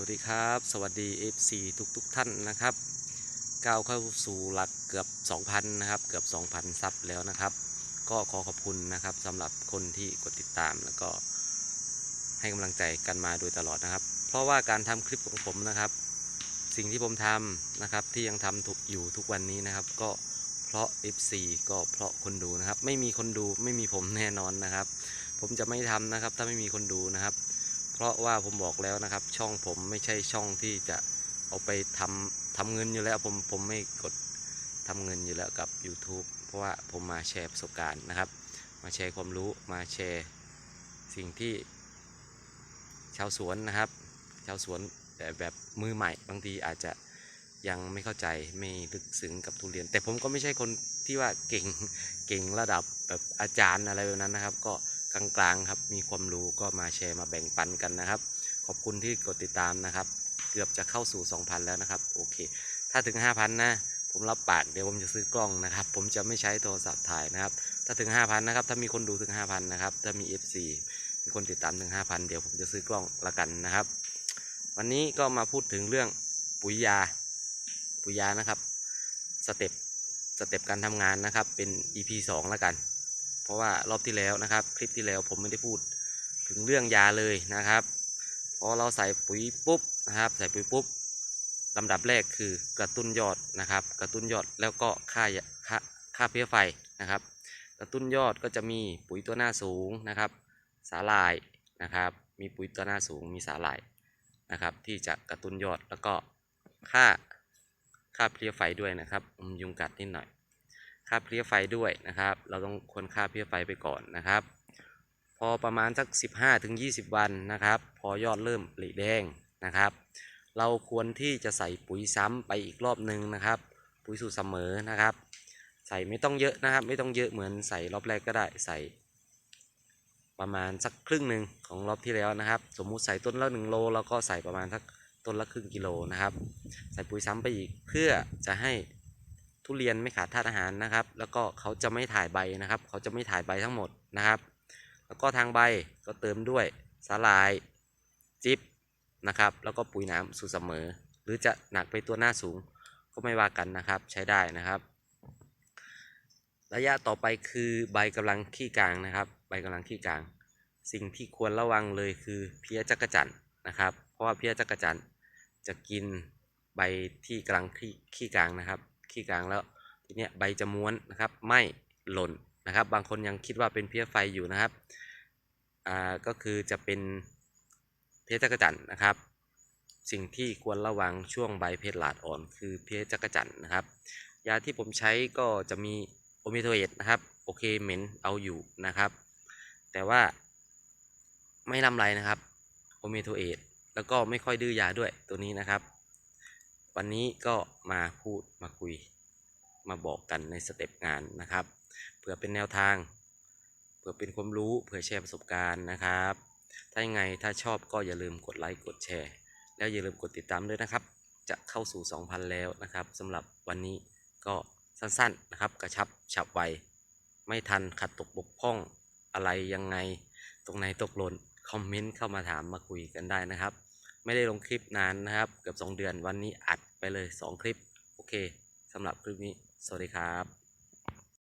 วัสดีครับ สวัสดี FC ทุกทุกๆท่านนะครับก้าวเข้าสู่หลักเกือบ 2,000 นะครับ เกือบ 2,000 ซับแล้วนะครับ ก็ขอขอบคุณนะครับสำหรับคนที่กดติดตามแล้วก็ให้กำลังใจกันมาโดยตลอดนะครับ เพราะว่าการทำคลิปของผมนะครับ สิ่งที่ผมทำนะครับที่ยังทำถูกอยู่ทุกวันนี้นะครับ ก็เพราะ FC ก็เพราะคนดูนะครับ ไม่มีคนดูไม่มีผมแน่นอนนะครับ ผมจะไม่ทำนะครับ ถ้าไม่มีคนดูนะครับ เพราะว่าผมบอกแล้วนะครับ ช่องผมไม่ใช่ช่องที่จะเอาไปทำทำเงินอยู่แล้วผมผมไม่กดทำเงินอยู่แล้วกับ YouTube เพราะว่าผมมาแชร์ประสบการณ์นะครับ มาแชร์ความรู้มาแชร์สิ่งที่ ชาวสวนนะครับ ชาวสวนแต่แบบมือใหม่บางทีอาจจะยังไม่เข้าใจไม่ลึกซึ้งกับทุเรียน แต่ผมก็ไม่ใช่คนที่ว่าเก่งเก่งระดับแบบอาจารย์อะไรแบบนั้นนะครับ ก็ กลางๆครับ มีความรู้ก็มาแชร์มาแบ่งปันกันนะครับ ขอบคุณที่กดติดตามนะครับ เกือบจะเข้าสู่ 2,000 แล้วนะครับ โอเค ถ้าถึง 5,000 นะ ผมรับปากเดี๋ยวผมจะซื้อกล้องนะครับ ผมจะไม่ใช้โทรศัพท์ถ่ายนะครับ ถ้าถึง 5,000 นะครับ ถ้ามีคนดูถึง 5,000 นะครับ ถ้ามี FC มีคนติดตามถึง 5,000 เดี๋ยวผมจะซื้อกล้องละกันนะครับ วันนี้ก็มาพูดถึงเรื่องปุ๋ยยา ปุ๋ยยานะครับ สเต็ป สเต็ปการทำงานนะครับ เป็น EP 2แล้วกัน เพราะว่ารอบที่แล้วนะครับ คลิปที่แล้วผมไม่ได้พูดถึงเรื่องยาเลยนะครับพอเราใส่ปุ๋ยปุ๊บนะครับ ใส่ปุ๋ยปุ๊บลำดับแรกคือกระตุ้นยอดนะครับ กระตุ้นยอดแล้วก็ค่าค่าค่าเพลี้ยไฟนะครับ กระตุ้นยอดก็จะมีปุ๋ยตัวหน้าสูงนะครับ สาหร่ายนะครับ มีปุ๋ยตัวหน้าสูงมีสาหร่ายนะครับ ที่จะกระตุ้นยอดแล้วก็ค่าค่าเพลี้ยไฟด้วยนะครับยุงกัดนิดหน่อย ค่าเพลี้ยไฟด้วยนะครับ เราต้องควรค่าเพลี้ยไฟไปก่อนนะครับ พอประมาณสัก 15ถึง20วันนะครับ พอยอดเริ่มปลิแดงนะครับ เราควรที่จะใส่ปุ๋ยซ้ำไปอีกรอบหนึ่งนะครับ ปุ๋ยสูตรเสมอนะครับ ใส่ไม่ต้องเยอะนะครับ ไม่ต้องเยอะเหมือนใส่รอบแรกก็ได้ใส่ ประมาณสักครึ่งหนึ่งของรอบที่แล้วนะครับ สมมุติใส่ต้นละหนึ่งโลเราก็ใส่ประมาณสักต้นละครึ่งกิโลนะครับ ใส่ปุ๋ยซ้ำไปอีกเพื่อจะให้ ทุเรียนไม่ขาดธาตุอาหารนะครับ แล้วก็เขาจะไม่ถ่ายใบนะครับ เขาจะไม่ถ่ายใบทั้งหมดนะครับ แล้วก็ทางใบก็เติมด้วยสาลายจิบนะครับ แล้วก็ปุ๋ยน้ำสูตรเสมอ หรือจะหนักไปตัวหน้าสูงก็ไม่ว่ากันนะครับ ใช้ได้นะครับ ระยะต่อไปคือใบกำลังขี้กลางนะครับ ใบกำลังขี้กลาง สิ่งที่ควรระวังเลยคือเพี้ยจักรจันนะครับ เพราะว่าเพี้ยจักรจันจะกินใบที่กำลังขี้กลางนะครับ ขี้กลางแล้วทีเนี้ยใบจะม้วนนะครับไม่หล่นนะครับ บางคนยังคิดว่าเป็นเพี้ยไฟอยู่นะครับอ่าก็คือจะเป็นเพี้ยจักรจันนะครับ สิ่งที่ควรระวังช่วงใบเพชรหลาดอ่อน คือเพี้ยจักรจันนะครับ ยาที่ผมใช้ก็จะมีโอเมโทเอตนะครับโอเคเหม็นเอาอยู่นะครับ แต่ว่าไม่ลำไรนะครับโอเมโทเอตแล้วก็ไม่ค่อยดื้อยาด้วยตัวนี้นะครับ วันนี้ก็มาพูดมาคุยมาบอกกันในสเต็ปงานนะครับเผื่อเป็นแนวทางเผื่อเป็นความรู้เผื่อแชร์ประสบการณ์นะครับ ถ้ายังไงถ้าชอบก็อย่าลืมกดไลค์กดแชร์ แล้วอย่าลืมกดติดตามด้วยนะครับ จะเข้าสู่ 2,000 แล้วนะครับสำหรับวันนี้ก็สั้นๆนะครับ กระชับฉับไวไม่ทันขัดตกบกพร่องอะไรยังไง ตรงไหนตกหล่นคอมเมนต์เข้ามาถามมาคุยกันได้นะครับ ไม่ได้ลงคลิปนานนะครับ เกือบ 2 เดือนวันนี้อัด ไปเลย 2 คลิป โอเคสำหรับคลิปนี้ สวัสดีครับ